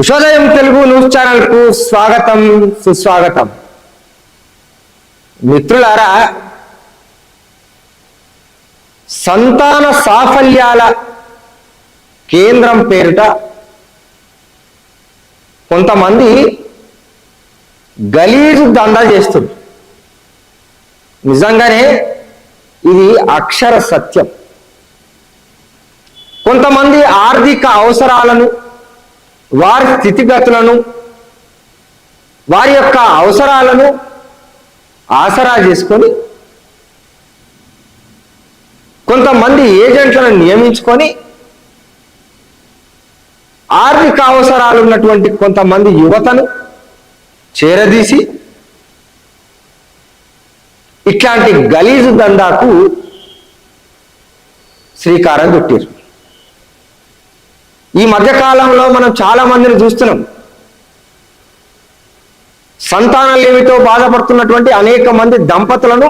ఉషోదయం Telugu news ఛానల్కు స్వాగతం సుస్వాగతం. మిత్రులారా సంతాన సాఫల్యాల కేంద్రం పేరిట కొంతమంది గలీజు దందా చేస్తుంది నిజంగానే ఇది అక్షర సత్యం. కొంతమంది ఆర్థిక అవసరాలను వారి స్థితిగతులను వారి యొక్క అవసరాలను ఆసరా చేసుకొని కొంతమంది ఏజెంట్లను నియమించుకొని ఆర్థిక అవసరాలు ఉన్నటువంటి కొంతమంది యువతను చేరదీసి ఇట్లాంటి గలీజు దందాకు శ్రీకారం చుట్టారు ఈ మధ్య కాలంలో మనం చాలా మందిని చూస్తున్నాం. సంతానలేమితో బాధపడుతున్నటువంటి అనేక మంది దంపతులను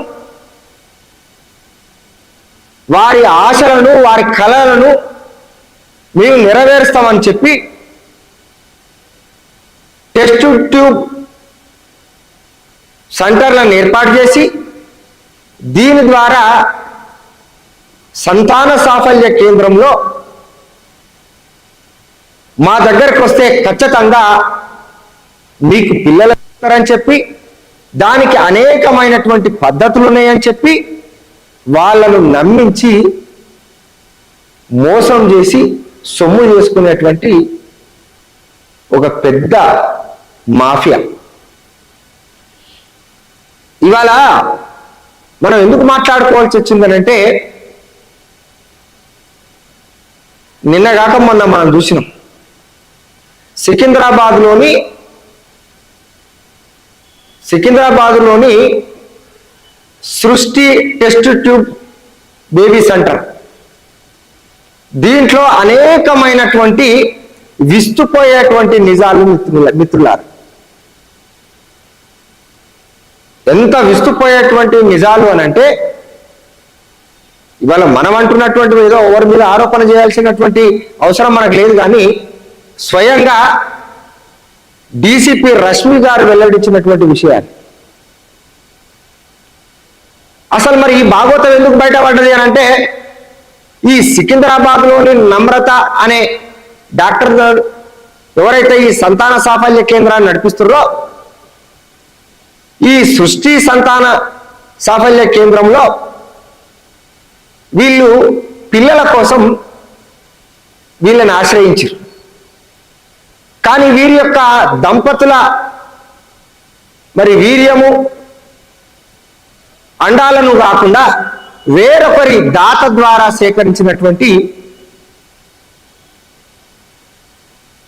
వారి ఆశలను వారి కళలను మేము నెరవేరుస్తామని చెప్పి టెస్ట్ ట్యూబ్ సెంటర్లను ఏర్పాటు చేసి దీని ద్వారా సంతాన సాఫల్య కేంద్రంలో మా దగ్గరకు వస్తే ఖచ్చితంగా మీకు పిల్లలు అని చెప్పి దానికి అనేకమైనటువంటి పద్ధతులు ఉన్నాయని చెప్పి వాళ్ళను నమ్మించి మోసం చేసి సొమ్ము చేసుకునేటువంటి ఒక పెద్ద మాఫియా. ఇవాళ మనం ఎందుకు మాట్లాడుకోవాల్సి వచ్చిందనంటే నిన్నగాక మొన్న మనం చూసినాం. సికింద్రాబాద్లోని సికింద్రాబాద్లోని సృష్టి టెస్ట్ ట్యూబ్ బేబీ సెంటర్. దీంట్లో అనేకమైనటువంటి విస్తుపోయేటువంటి నిజాలు మిత్రుల మిత్రులారు. ఎంత విస్తుపోయేటువంటి నిజాలు అని అంటే ఇవాళ మనం అంటున్నటువంటి ఏదో ఎవరి మీద ఆరోపణ చేయాల్సినటువంటి అవసరం మనకు లేదు కానీ స్వయంగా డీసీపీ రష్మి గారు వెల్లడించినటువంటి విషయాలు. అసలు మరి ఈ భాగవతం ఎందుకు బయటపడ్డది అని అంటే ఈ సికింద్రాబాద్లోని నమ్రత అనే డాక్టర్ గారు ఎవరైతే ఈ సంతాన సాఫల్య కేంద్రాన్ని నడిపిస్తున్నారో ఈ సృష్టి సంతాన సాఫల్య కేంద్రంలో వీళ్ళు పిల్లల కోసం వీళ్ళని ఆశ్రయించారు. కానీ వీరి యొక్క దంపతుల మరి వీర్యము అండాలను కాకుండా వేరొకరి దాత ద్వారా సేకరించినటువంటి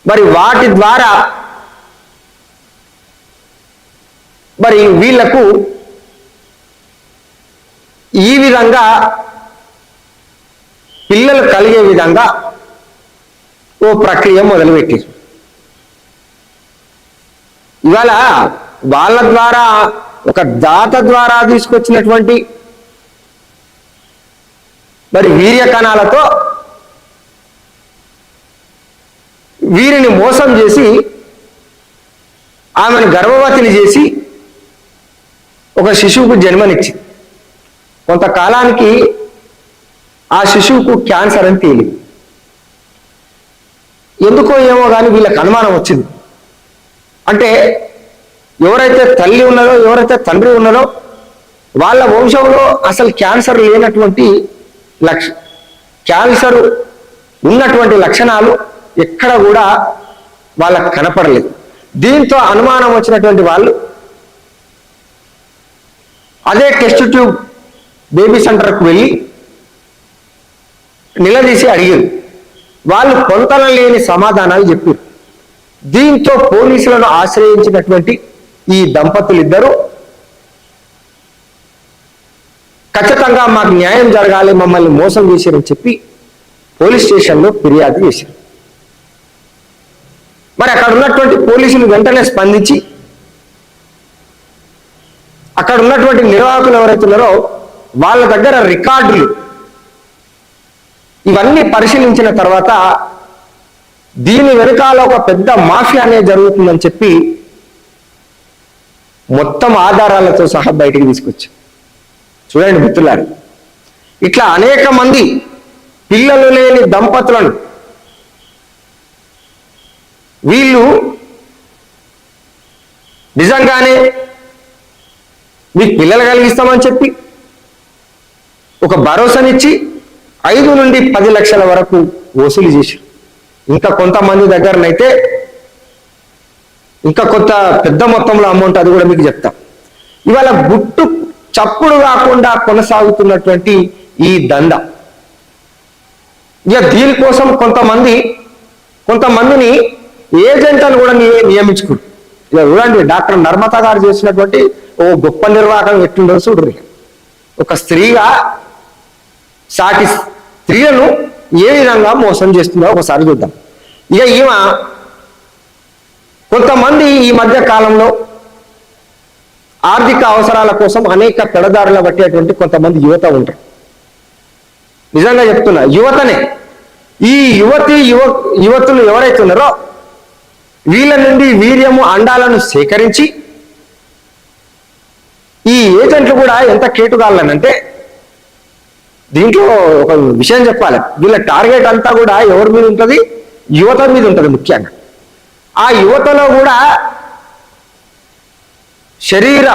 మరి వాటి ద్వారా మరి వీళ్ళకు ఈ విధంగా పిల్లలు కలిగే విధంగా ఓ ప్రక్రియ మొదలుపెట్టారు. ఇవాళ వాళ్ళ ద్వారా ఒక దాత ద్వారా తీసుకొచ్చినటువంటి మరి వీర్య కణాలతో వీరిని మోసం చేసి ఆమెను గర్భవతిని చేసి ఒక శిశువుకు జన్మనిచ్చి కొంతకాలానికి ఆ శిశువుకు క్యాన్సర్ అని తేలింది. ఎందుకో ఏమో కానీ వీళ్ళకి అనుమానం వచ్చింది. అంటే ఎవరైతే తల్లి ఉన్నదో ఎవరైతే తండ్రి ఉన్నదో వాళ్ళ వంశంలో అసలు క్యాన్సర్ లేనటువంటి లక్ష క్యాన్సర్ ఉన్నటువంటి లక్షణాలు ఎక్కడ కూడా వాళ్ళకు కనపడలేదు. దీంతో అనుమానం వచ్చినటువంటి వాళ్ళు అదే టెస్ట్ ట్యూబ్ బేబీ సెంటర్కు వెళ్ళి నిలదీసి అడిగారు. వాళ్ళు పొంతన లేని సమాధానాలు చెప్పారు. దీంతో పోలీసులను ఆశ్రయించినటువంటి ఈ దంపతులు ఇద్దరు ఖచ్చితంగా మాకు న్యాయం జరగాలి మమ్మల్ని మోసం చేశారని చెప్పి పోలీస్ స్టేషన్లో ఫిర్యాదు చేశారు. మరి అక్కడ ఉన్నటువంటి పోలీసులు వెంటనే స్పందించి అక్కడ ఉన్నటువంటి నిర్వాహకులు ఎవరైతున్నారో వాళ్ళ దగ్గర రికార్డులు ఇవన్నీ పరిశీలించిన తర్వాత దీని వెనకాల ఒక పెద్ద మాఫియా అనేది జరుగుతుందని చెప్పి మొత్తం ఆధారాలతో సహా బయటికి తీసుకొచ్చు. చూడండి మిత్రులారు ఇట్లా అనేక మంది పిల్లలు లేని దంపతులను వీళ్ళు నిజంగానే మీకు పిల్లలు కలిగిస్తామని చెప్పి ఒక భరోసానిచ్చి ఐదు నుండి పది లక్షల వరకు వసూలు చేశారు. ఇంకా కొంతమంది దగ్గరనైతే ఇంకా కొంత పెద్ద మొత్తంలో అమౌంట్ అది కూడా మీకు చెప్తా. ఇవాళ గుట్టు చప్పుడు కాకుండా కొనసాగుతున్నటువంటి ఈ దంద. ఇక దీనికోసం కొంతమంది కొంతమందిని ఏజెంట్ అని కూడా నియ- ఇక చూడండి డాక్టర్ నర్మత గారు చేసినటువంటి ఓ గొప్ప నిర్వాహకం ఎట్టుండో చూడరు ఒక స్త్రీగా సాటి స్త్రీలను ఏ విధంగా మోసం చేస్తుందో ఒకసారి చూద్దాం. ఇక ఈమె కొంతమంది ఈ మధ్య కాలంలో ఆర్థిక అవసరాల కోసం అనేక పెడదారులు పట్టేటువంటి కొంతమంది యువత ఉంటారు. నిజంగా చెప్తున్నా యువతనే. ఈ యువతి యువ యువతులు ఎవరైతే ఉన్నారో వీళ్ళ నుండి వీర్యము అండాలను సేకరించి ఈ ఏజెంట్లు కూడా ఎంత కేటుగాళ్ళనంటే దీంట్లో ఒక విషయం చెప్పాలి. వీళ్ళ టార్గెట్ అంతా కూడా ఎవరి మీద ఉంటుంది? యువత మీద ఉంటుంది ముఖ్యంగా. ఆ యువతలో కూడా శరీర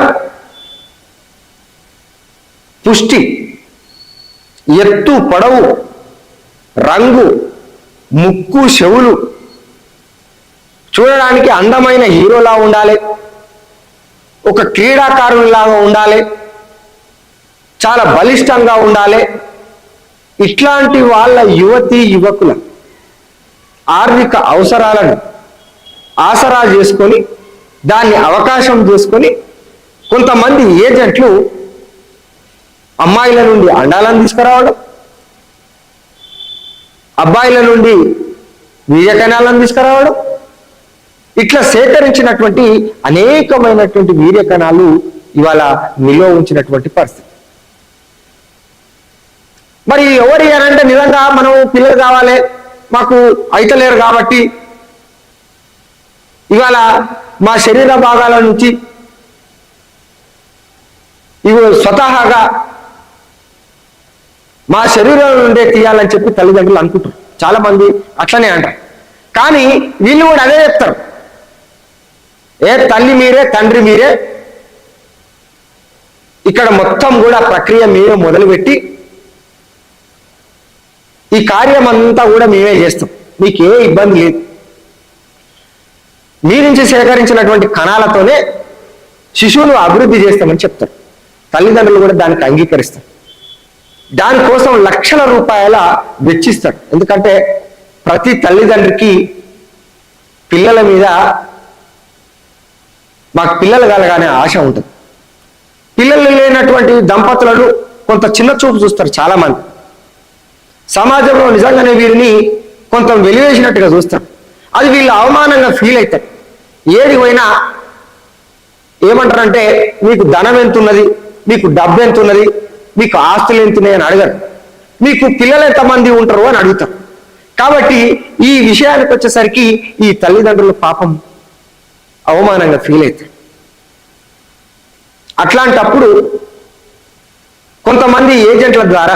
పుష్టి ఎత్తు పొడవు రంగు ముక్కు చెవులు చూడడానికి అందమైన హీరోలా ఉండాలి. ఒక క్రీడాకారునిలాగా ఉండాలి. చాలా బలిష్టంగా ఉండాలి. ఇట్లాంటి వాళ్ళ యువతి యువకుల ఆర్థిక అవసరాలను ఆసరా చేసుకొని దాన్ని అవకాశం చేసుకొని కొంతమంది ఏజెంట్లు అమ్మాయిల నుండి అండాలను తీసుకురావడం అబ్బాయిల నుండి వీర్యకణాలను తీసుకురావడం ఇట్లా సేకరించినటువంటి అనేకమైనటువంటి వీర్యకణాలు ఇవాళ నిలో ఉంచినటువంటి పరిస్థితి. మరి ఎవరు అంటే నిజంగా మనం పిల్లలు కావాలి మాకు అయితలేరు కాబట్టి. ఇవాళ మా శరీర భాగాల నుంచి ఇవి స్వతహాగా మా శరీరం నుండే తీయాలని చెప్పి తల్లిదండ్రులు అనుకుంటారు చాలా మంది అట్లనే అంటారు. కానీ వీళ్ళు కూడా అదే చెప్తారు. ఏ తల్లి మీరే తండ్రి మీరే ఇక్కడ మొత్తం కూడా ప్రక్రియ మీరే మొదలుపెట్టి ఈ కార్యం అంతా కూడా మేమే చేస్తాం. మీకు ఏ ఇబ్బంది లేదు. మీ నుంచి సేకరించినటువంటి కణాలతోనే శిశువును అభివృద్ధి చేస్తామని చెప్తారు. తల్లిదండ్రులు కూడా దానికి అంగీకరిస్తారు. దానికోసం లక్షల రూపాయల వెచ్చిస్తారు. ఎందుకంటే ప్రతి తల్లిదండ్రికి పిల్లల మీద మాకు పిల్లలు కలగానే ఆశ ఉంటుంది. పిల్లలు లేనటువంటి దంపతులను కొంత చిన్న చూపు చూస్తారు చాలామంది. సమాజంలో నిజంగానే వీరిని కొంత వెలివేసినట్టుగా చూస్తారు అది వీళ్ళు అవమానంగా ఫీల్ అవుతారు. ఏది పోయినా ఏమంటారంటే మీకు ధనం ఎంత ఉన్నది మీకు డబ్బు ఎంత ఉన్నది మీకు ఆస్తులు ఎంత ఉన్నాయి అని అడగరు. మీకు పిల్లలు ఎంతమంది ఉంటారు అని అడుగుతారు కాబట్టి ఈ విషయానికి వచ్చేసరికి ఈ తల్లిదండ్రుల పాపం అవమానంగా ఫీల్ అవుతారు. అట్లాంటప్పుడు కొంతమంది ఏజెంట్ల ద్వారా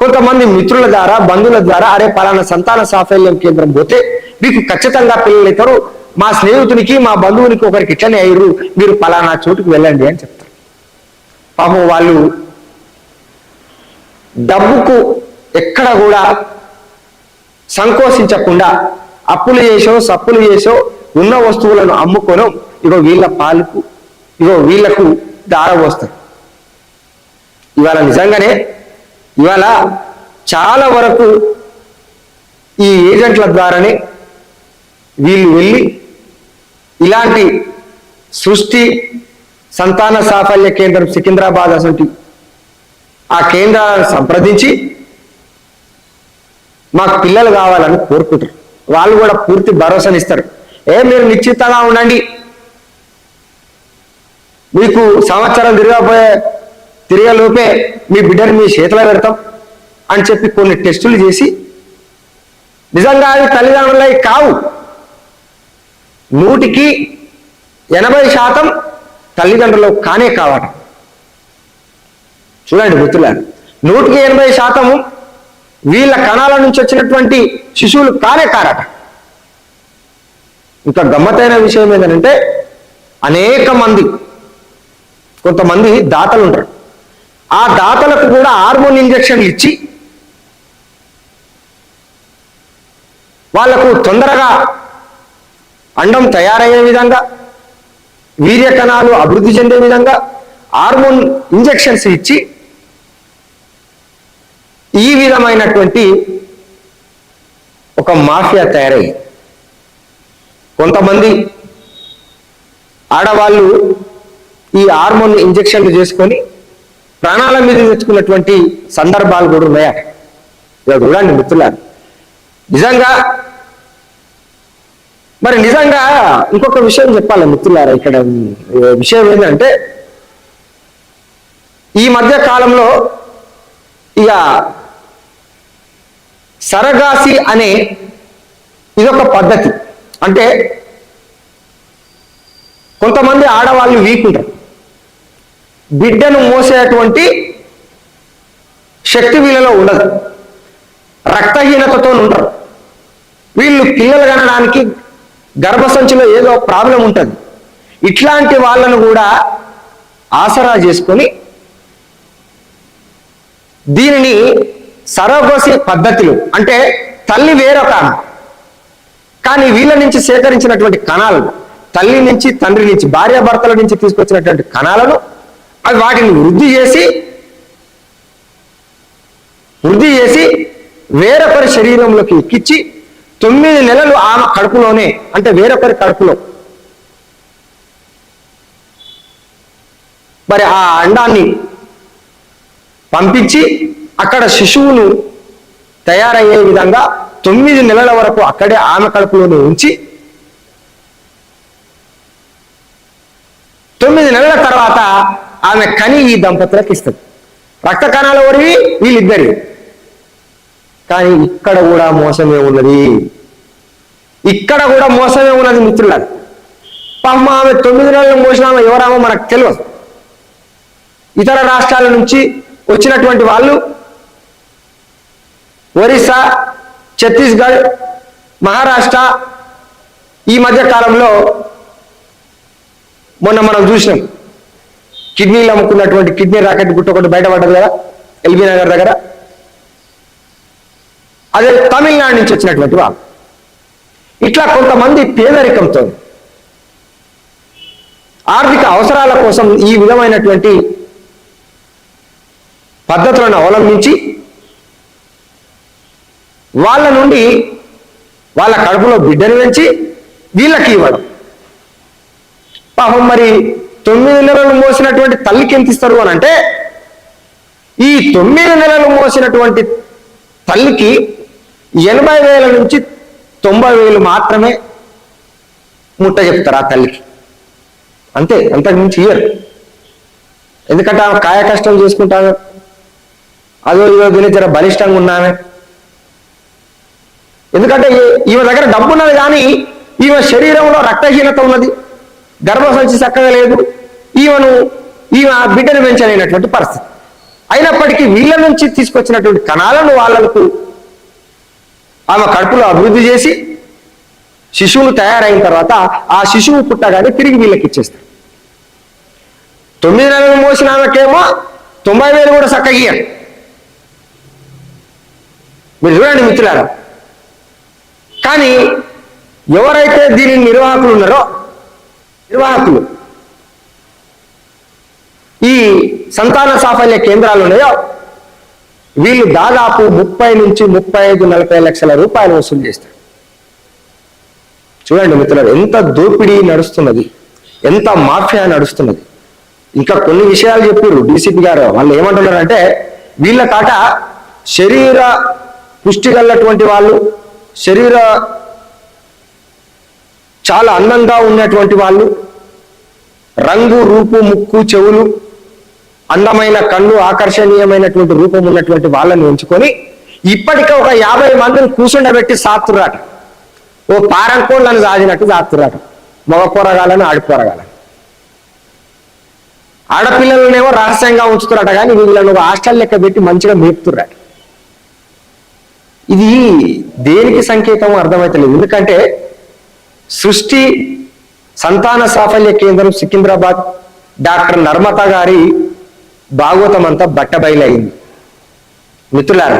కొంతమంది మిత్రుల ద్వారా బంధువుల ద్వారా అరే పలానా సంతాన సాఫల్యం కేంద్రం పోతే మీకు ఖచ్చితంగా పిల్లలు అవుతారు మా స్నేహితునికి మా బంధువునికి ఒకరికి ఇట్లనే అయ్యారు మీరు పలానా చోటుకు వెళ్ళండి అని చెప్తారు. పాపం వాళ్ళు డబ్బుకు ఎక్కడ కూడా సంకోచించకుండా అప్పులు చేసో సప్పులు చేసో ఉన్న వస్తువులను అమ్ముకొనో ఇగో వీళ్ళ పాలకు ఇగో వీళ్ళకు దారపోస్తారు ఇవాళ నిజంగానే ఇవాళ చాలా వరకు ఈ ఏజెంట్ల ద్వారానే వీళ్ళు వెళ్ళి ఇలాంటి సృష్టి సంతాన సాఫల్య కేంద్రం సికింద్రాబాద్ అసంటి ఆ కేంద్రాలను సంప్రదించి మాకు పిల్లలు కావాలని కోరుకుంటారు. వాళ్ళు కూడా పూర్తి భరోసానిస్తారు. ఏ మీరు నిశ్చితంగా ఉండండి. మీకు సంవత్సరం తిరగబోయే తిరగలోపే మీ బిడ్డని మీ చేతిలో పెడతాం అని చెప్పి కొన్ని టెస్టులు చేసి నిజంగా అవి తల్లిదండ్రులై కావు. నూటికి ఎనభై శాతం తల్లిదండ్రులు కానే కావట. చూడండి మిత్రులారు నూటికి ఎనభై శాతము వీళ్ళ కణాల నుంచి వచ్చినటువంటి శిశువులు కానే కారట. ఇంకా గమ్మతైన విషయం ఏంటంటే అనేక మంది కొంతమంది దాతలు ఉంటారు. ఆ దాతలకు కూడా హార్మోన్ ఇంజక్షన్లు ఇచ్చి వాళ్ళకు తొందరగా అండం తయారయ్యే విధంగా వీర్యకణాలు అభివృద్ధి చెందే విధంగా హార్మోన్ ఇంజెక్షన్స్ ఇచ్చి ఈ విధమైనటువంటి ఒక మాఫియా తయారయ్యింది కొంతమంది ఆడవాళ్ళు ఈ హార్మోన్ ఇంజెక్షన్లు చేసుకొని ప్రాణాల మీద తెచ్చుకున్నటువంటి సందర్భాలు కూడా ఉన్నాయట ఇలా చూడండి మిత్రులారు. నిజంగా మరి నిజంగా ఇంకొక విషయం చెప్పాలి మిత్రులారా ఇక్కడ. విషయం ఏంటంటే ఈ మధ్య కాలంలో ఇక సరగాసి అనే ఇదొక పద్ధతి. అంటే కొంతమంది ఆడవాళ్ళు వీక్ ఉంటారు బిడ్డను మోసేటువంటి శక్తి వీళ్ళలో ఉండదు. రక్తహీనతతో ఉంటారు. వీళ్ళు పిల్లలు కనడానికి గర్భసంచిలో ఏదో ప్రాబ్లం ఉంటుంది. ఇట్లాంటి వాళ్ళను కూడా ఆసరా చేసుకొని దీనిని సరోగోసి పద్ధతులు అంటే తల్లి వేరొక కానీ వీళ్ళ నుంచి సేకరించినటువంటి కణాలు తల్లి నుంచి తండ్రి నుంచి భార్యాభర్తల నుంచి తీసుకొచ్చినటువంటి కణాలను అవి వాటిని వృద్ధి చేసి వృద్ధి చేసి వేరొకరి శరీరంలోకి ఎక్కించి తొమ్మిది నెలలు ఆమె కడుపులోనే అంటే వేరొకరి కడుపులో. మరి ఆ అండాన్ని పంపించి అక్కడ శిశువును తయారయ్యే విధంగా తొమ్మిది నెలల వరకు అక్కడే ఆమె కడుపులోనే ఉంచి తొమ్మిది నెలల తర్వాత ఆమె కని ఈ దంపతులకు ఇస్తుంది. రక్త కణాల వరివి వీళ్ళిద్దరి కానీ ఇక్కడ కూడా మోసమే ఉన్నది. ఇక్కడ కూడా మోసమే ఉన్నది మిత్రులారు. పాపం ఆమె తొమ్మిది నెలలు మోసిన ఆమె ఎవరామో మనకు తెలియదు. ఇతర రాష్ట్రాల నుంచి వచ్చినటువంటి వాళ్ళు ఒరిస్సా ఛత్తీస్గఢ్ మహారాష్ట్ర ఈ మధ్య కాలంలో మొన్న మనం చూసినాం. కిడ్నీలు అమ్ముకున్నటువంటి కిడ్నీ రాకెట్ గుట్ట ఒకటి బయటపడ్డది కదా ఎల్బీ నగర్ దగ్గర? అదే తమిళనాడు నుంచి వచ్చినటువంటి వాళ్ళు. ఇట్లా కొంతమంది పేదరికంతో ఆర్థిక అవసరాల కోసం ఈ విధమైనటువంటి పద్ధతులను అవలంబించి వాళ్ళ నుండి వాళ్ళ కడుపులో బిడ్డను పెంచి వీళ్ళకి ఇవ్వడం. పాపం మరి తొమ్మిది నెలలు మోసినటువంటి తల్లికి ఎంత ఇస్తారు అని అంటే ఈ తొమ్మిది నెలలు మోసినటువంటి తల్లికి ఎనభై వేల నుంచి తొంభై వేలు మాత్రమే ముట్ట చెప్తారు ఆ తల్లికి. అంతే అంతకు మించి ఇయ్యరు. ఎందుకంటే ఆమె కాయ కష్టం చేసుకుంటాను అదో ఇదో తిని జర బలిష్టంగా ఉన్నామే. ఎందుకంటే ఈమె దగ్గర డబ్బు ఉన్నది కానీ ఈమె శరీరంలో రక్తహీనత ఉన్నది. గర్భసంచి చక్కగా లేదు. ఈమెను ఈమె బిడ్డను పెంచలేనటువంటి పరిస్థితి. అయినప్పటికీ వీళ్ళ నుంచి తీసుకొచ్చినటువంటి కణాలను వాళ్ళకు ఆమె కడుపులో అభివృద్ధి చేసి శిశువులు తయారైన తర్వాత ఆ శిశువు పుట్టగానే తిరిగి వీళ్ళకి ఇచ్చేస్తారు. తొమ్మిది నెలలు మోసిన ఆమెకేమో తొంభై వేలు కూడా చక్కగియ్యారు మీరు చూడండి మిత్రులారా. కానీ ఎవరైతే దీని నిర్వాహకులు ఉన్నారో నిర్వాహకులు. ఈ సంతాన సాఫల్య కేంద్రాలు ఉన్నాయో వీళ్ళు దాదాపు ముప్పై నుంచి ముప్పై ఐదు నలభై లక్షల రూపాయలు వసూలు చేస్తారు. చూడండి మిత్రులు ఎంత దోపిడీ నడుస్తున్నది ఎంత మాఫియా నడుస్తున్నది. ఇంకా కొన్ని విషయాలు చెప్పారు డీసీపీ గారు. వాళ్ళు ఏమంటున్నారంటే వీళ్ళ కాట శరీర పుష్టి గలటువంటి వాళ్ళు శరీర చాలా అందంగా ఉన్నటువంటి వాళ్ళు. రంగు రూపు ముక్కు చెవులు అందమైన కళ్ళు ఆకర్షణీయమైనటువంటి రూపం ఉన్నటువంటి వాళ్ళని ఎంచుకొని ఇప్పటికే ఒక యాభై మందిని కూర్చుండబెట్టి సాత్తురాట ఓ పారంకోళ్ళను సాధినట్టు సాత్తురాట మగ పోరగాలని ఆడిపోరగాలని ఆడపిల్లలనేమో రహస్యంగా ఉంచుతున్నట కానీ వీళ్ళని ఒక హాస్టల్ లెక్క పెట్టి మంచిగా మేపుతున్నారు ఇది దేనికి సంకేతం అర్థమవుతలేదు ఎందుకంటే సృష్టి సంతాన సాఫల్య కేంద్రం సికింద్రాబాద్ డాక్టర్ నర్మత గారి భాగవతం అంతా బట్టబయలైంది. మిత్రులారా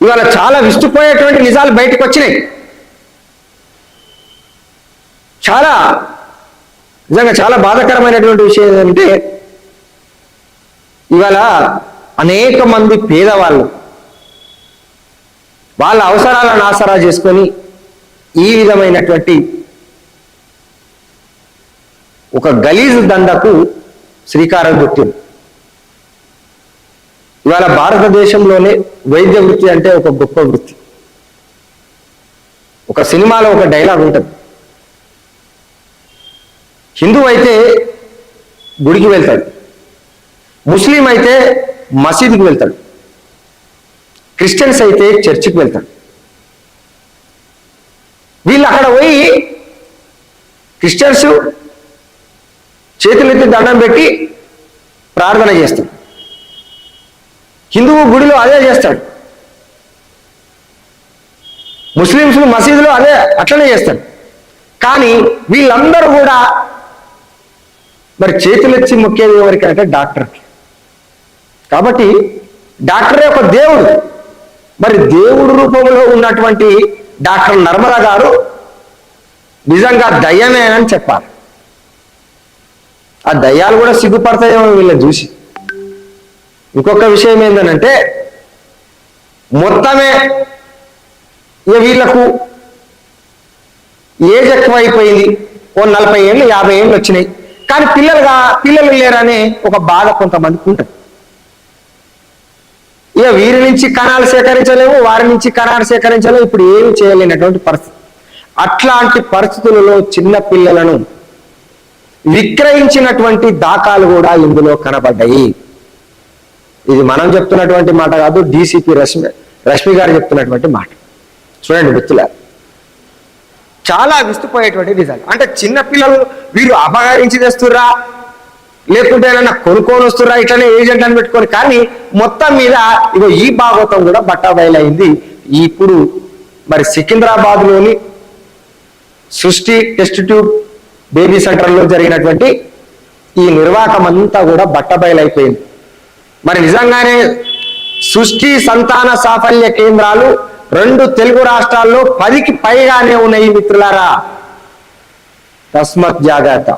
ఇవాళ చాలా విస్తుపోయేటువంటి నిజాలు బయటకు వచ్చినాయి చాలా నిజంగా చాలా బాధాకరమైనటువంటి విషయం ఏంటంటే ఇవాళ అనేక మంది పేదవాళ్ళు వాళ్ళ అవసరాలను ఆసరా చేసుకొని ఈ విధమైనటువంటి ఒక గలీజు దండకు శ్రీకారం చుట్టింది. ఇవాళ భారతదేశంలోనే వైద్య వృత్తి అంటే ఒక గొప్ప వృత్తి. ఒక సినిమాలో ఒక డైలాగ్ ఉంటుంది. హిందూ అయితే గుడికి వెళ్తాడు. ముస్లిం అయితే మసీదుకి వెళ్తాడు. క్రిస్టియన్స్ అయితే చర్చికి వెళ్తాడు. వీళ్ళు అక్కడ పోయి క్రిస్టియన్స్ చేతులెత్తి దండం పెట్టి ప్రార్థన చేస్తాడు హిందువు గుడిలో అదే చేస్తాడు ముస్లింస్ మసీదులో అదే అట్లనే చేస్తాడు కానీ వీళ్ళందరూ కూడా మరి చేతులెచ్చి మొక్కేది ఎవరికి అంటే డాక్టర్కి కాబట్టి డాక్టరే ఒక దేవుడు. మరి దేవుడు రూపంలో ఉన్నటువంటి డాక్టర్ నర్మరా గారు నిజంగా దయ్యమే అని చెప్పారు. ఆ దయ్యాలు కూడా సిగ్గుపడతాయేమో వీళ్ళని చూసి. ఇంకొక విషయం ఏంటంటే మొత్తమే ఇక వీళ్ళకు ఏజ్ ఎక్కువైపోయింది. ఓ నలభై ఏళ్ళు యాభై ఏళ్ళు వచ్చినాయి. కానీ పిల్లలుగా పిల్లలు లేరనే ఒక బాధ కొంతమందికి ఉంటుంది. ఇక వీరి నుంచి కణాలు సేకరించలేము వారి నుంచి కణాలు సేకరించలేము. ఇప్పుడు ఏమి చేయలేనటువంటి పరిస్థితి. అట్లాంటి పరిస్థితులలో చిన్న పిల్లలను విక్రయించినటువంటి దాఖాలు కూడా ఇందులో కనబడ్డాయి. ఇది మనం చెప్తున్నటువంటి మాట కాదు డీసీపీ రశ్మి రశ్మి గారు చెప్తున్నటువంటి మాట. చూడండి మిత్రులారు. చాలా విస్తుపోయేటువంటి రిజల్ట్. అంటే చిన్న పిల్లలు వీరు అపహరించి తెస్తుర్రా లేకుంటే ఏమైనా కొనుక్కొని వస్తుర్రా ఇట్లనే ఏజెంట్ అని పెట్టుకొని. కానీ మొత్తం మీద ఇగో ఈ భాగవతం కూడా బట్టా బయలైంది. ఇప్పుడు మరి సికింద్రాబాద్లోని సృష్టి టెస్ట్ ట్యూబ్ బేబీ సెంటర్లో జరిగినటువంటి ఈ నిర్వాహకం అంతా కూడా బట్టబయలైపోయింది మరి నిజంగానే సృష్టి సంతాన సాఫల్య కేంద్రాలు రెండు తెలుగు రాష్ట్రాల్లో పదికి పైగానే ఉన్నాయి మిత్రులారా. తస్మత్ జాగ్రత్త.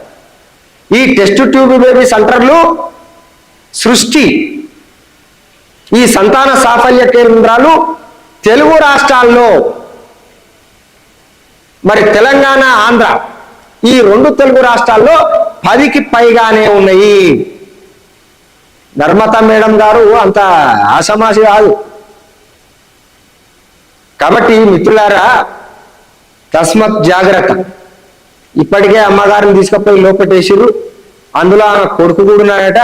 ఈ టెస్ట్ ట్యూబ్ బేబీ సెంటర్లు సృష్టి. ఈ సంతాన సాఫల్య కేంద్రాలు తెలుగు రాష్ట్రాల్లో మరి తెలంగాణ ఆంధ్ర ఈ రెండు తెలుగు రాష్ట్రాల్లో పదికి పైగానే ఉన్నాయి. నర్మత మేడం గారు అంత ఆసమాసి కాదు. కాబట్టి మిత్రులారా తస్మత్ జాగ్రత్త. ఇప్పటికే అమ్మగారిని తీసుకుపోయి లోపటేసిరు అందులో ఆమె కొడుకు కూడా ఉన్నాడట.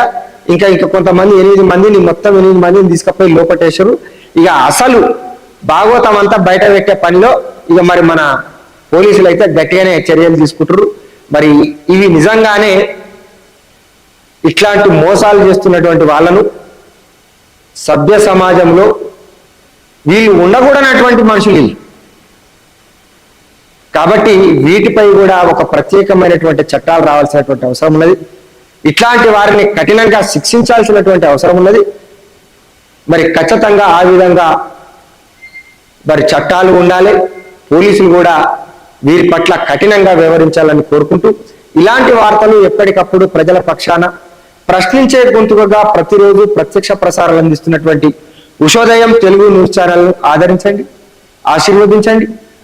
ఇంకా ఇంకా కొంతమంది ఎనిమిది మందిని మొత్తం ఎనిమిది మందిని తీసుకుపోయి లోపటేసారు ఇక అసలు భాగవతం అంతా బయట పెట్టే పనిలో ఇక మరి మన పోలీసులు అయితే గట్టిగానే చర్యలు తీసుకుంటారు మరి ఇవి నిజంగానే ఇట్లాంటి మోసాలు చేస్తున్నటువంటి వాళ్ళను సభ్య సమాజంలో వీళ్ళు ఉండకూడనటువంటి మనుషులు వీళ్ళు. కాబట్టి వీటిపై కూడా ఒక ప్రత్యేకమైనటువంటి చట్టాలు రావాల్సినటువంటి అవసరం ఉన్నది. ఇట్లాంటి వారిని కఠినంగా శిక్షించాల్సినటువంటి అవసరం ఉన్నది. మరి ఖచ్చితంగా ఆ విధంగా మరి చట్టాలు ఉండాలి. పోలీసులు కూడా వీరి పట్ల కఠినంగా వ్యవహరించాలని కోరుకుంటూ ఇలాంటి వార్తలు ఎప్పటికప్పుడు ప్రజల పక్షాన ప్రశ్నించే గొంతుకగా ప్రతిరోజు ప్రత్యక్ష ప్రసారాలు అందిస్తున్నటువంటి ఉషోదయం తెలుగు న్యూస్ ఛానల్ను ఆదరించండి ఆశీర్వదించండి.